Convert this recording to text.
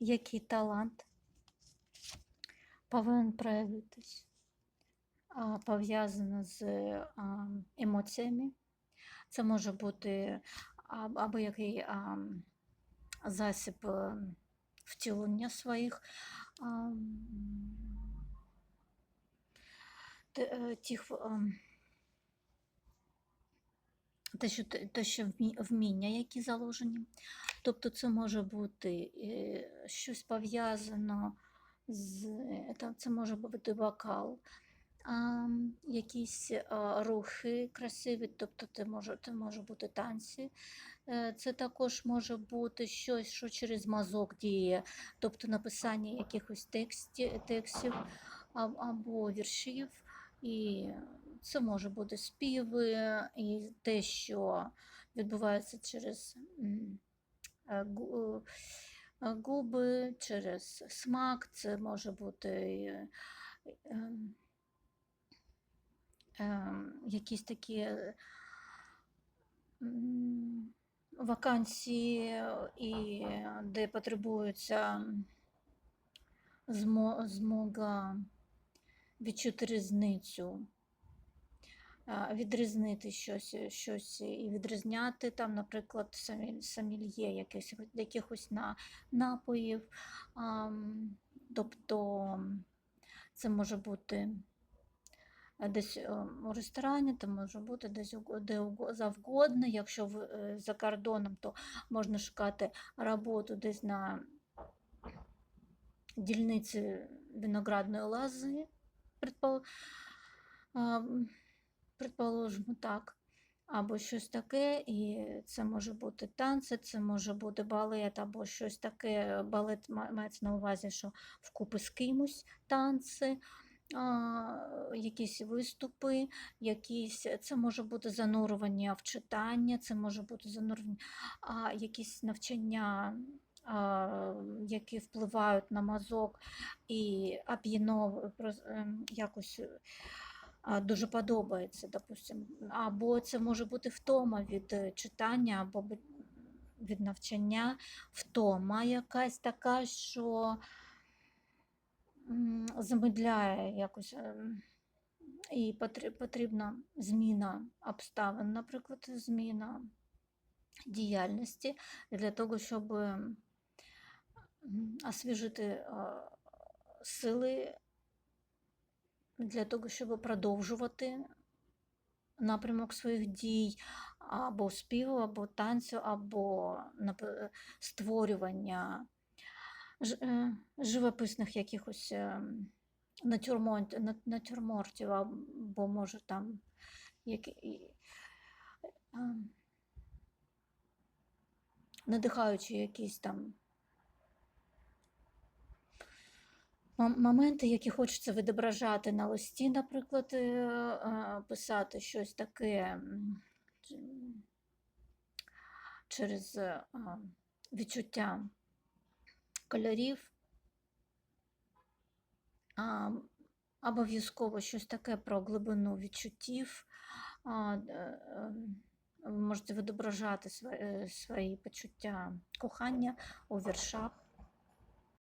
який талант повинен проявитись, пов'язано з емоціями. Це може бути або який засіб е, втілення своїх е, тих. Те, що, те, що вміння, які заложені. Тобто це може бути е, щось пов'язано з е, це може бути вокал, якісь а, рухи красиві, тобто це може, це може бути танці. Е, Це також може бути щось, що через мозок діє, тобто написання якихось тексті, текстів або віршів. І це може бути співи і те, що відбувається через е, е, губи, через смак, це може бути е, ем, ем, якісь такі вакансії, і де потребується змо- змога відчути різницю відрізнити щось, е, щось і відрізняти там, наприклад, самі- сомельє якихось, якихось на, напоїв. Тобто це може бути е, десь е, у ресторані, це може бути десь де завгодно. Якщо за кордоном, то можна шукати роботу десь на дільниці виноградної лози, предпол... предположимо так, або щось таке, і це може бути танці, це може бути балет, або щось таке. Балет мається на увазі, що вкупи з кимось танці. Якісь виступи, якісь, це може бути занурювання в читання, це може бути занурювання, а, якісь навчання, які впливають на мозок і оп'яно ем, якось дуже подобається, допустим. Або це може бути втома від е, читання, або від навчання, втома якась така, що замедляє якось. ем, І потрібна зміна обставин, наприклад, зміна діяльності для того, щоб м, освіжити е, сили для того, щоб продовжувати напрямок своїх дій або співу, або танцю, або створювання е, живописних якихось е, натюрмортів, або може там які, е, надихаючи якісь там моменти, які хочеться відображати на листі, наприклад, е, писати щось таке через е, відчуття кольорів. Обов'язково щось таке про глибину відчуттів. Е, Ви можете відображати свої почуття кохання у віршах.